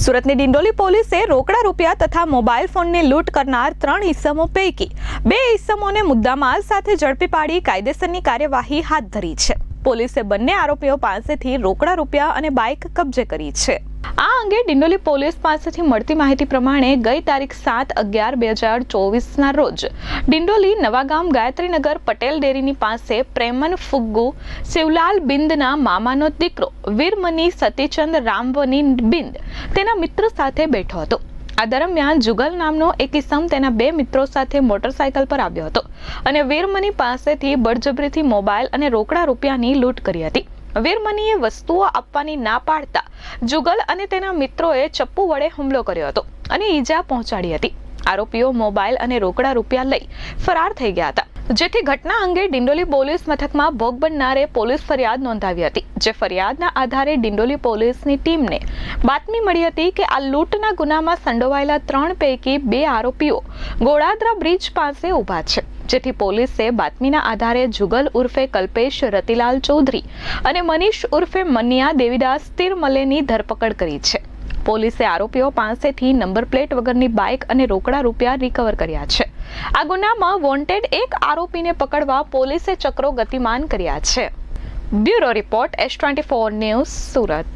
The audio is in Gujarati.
સુરતની ડિંડોલી પોલીસે રોકડા રૂપિયા તથા મોબાઈલ ફોનની લૂંટ કરનાર ત્રણ ઇસમો પૈકી બે ઇસમોને મુદ્દામાલ સાથે ઝડપી પાડી કાયદેસરની કાર્યવાહી હાથ ધરી છે. પોલીસે બંને આરોપીઓ પાસેથી રોકડા રૂપિયા અને બાઇક કબજે કરી છે. આ અંગે ડિંડોલી પોલીસ પાસેથી મળતી માહિતી પ્રમાણે ગઈ તારીખ સાત અગિયાર બે હજાર ચોવીસના રોજ ડિંડોલી નવાગામ ગાયત્રીનગર પટેલ ડેરીની પાસે પ્રેમન ફુગ્ગુ, શિવલાલ બિંદના મામાનો દીકરો, વીરમની સતીચંદ રામવની બિંદ તેના મિત્ર સાથે બેઠો હતો. આ દરમિયાન જુગલ નામનો એક ઇસમ તેના બે મિત્રો સાથે મોટરસાયકલ પર આવ્યો હતો અને વીરમની પાસેથી બળજબરીથી મોબાઈલ અને રોકડા રૂપિયાની લૂંટ કરી હતી. વીરમનીએ વસ્તુઓ આપવાની ના પાડતા જુગલ અને તેના મિત્રોએ ચપ્પુ વડે હુમલો કર્યો હતો અને ઈજા પહોંચાડી હતી. આરોપીઓ મોબાઈલ અને રોકડા રૂપિયા લઈ ફરાર થઈ ગયા હતા. જેથી ઘટના અંગે ડિંડોલી પોલીસ મથકમાં ભોગ બનનારે પોલીસ ફરિયાદ નોંધાવી હતી, જે ફરિયાદના આધારે ડિંડોલી પોલીસની ટીમને બાતમી મળી હતી કે આ લૂંટના ગુનામાં સંડોવાયેલા ત્રણ પૈકી બે આરોપીઓ ગોળાદરા બ્રિજ પાસે ઊભા છે. જેથી પોલીસે બાતમીના આધારે જુગલ ઉર્ફે કલ્પેશ રતિલાલ ચૌધરી અને મનીષ ઉર્ફે મનિયા દેવીદાસ તિરમલેની ધરપકડ કરી છે. પોલીસે આરોપીઓ પાસેથી નંબર પ્લેટ વગરની બાઇક અને રોકડા રૂપિયા રિકવર કર્યા છે. આ ગુનામાં વોન્ટેડ એક આરોપીને પકડવા પોલીસે ચક્રો ગતિમાન કર્યા છે. Bureau report S twenty four news, Surat.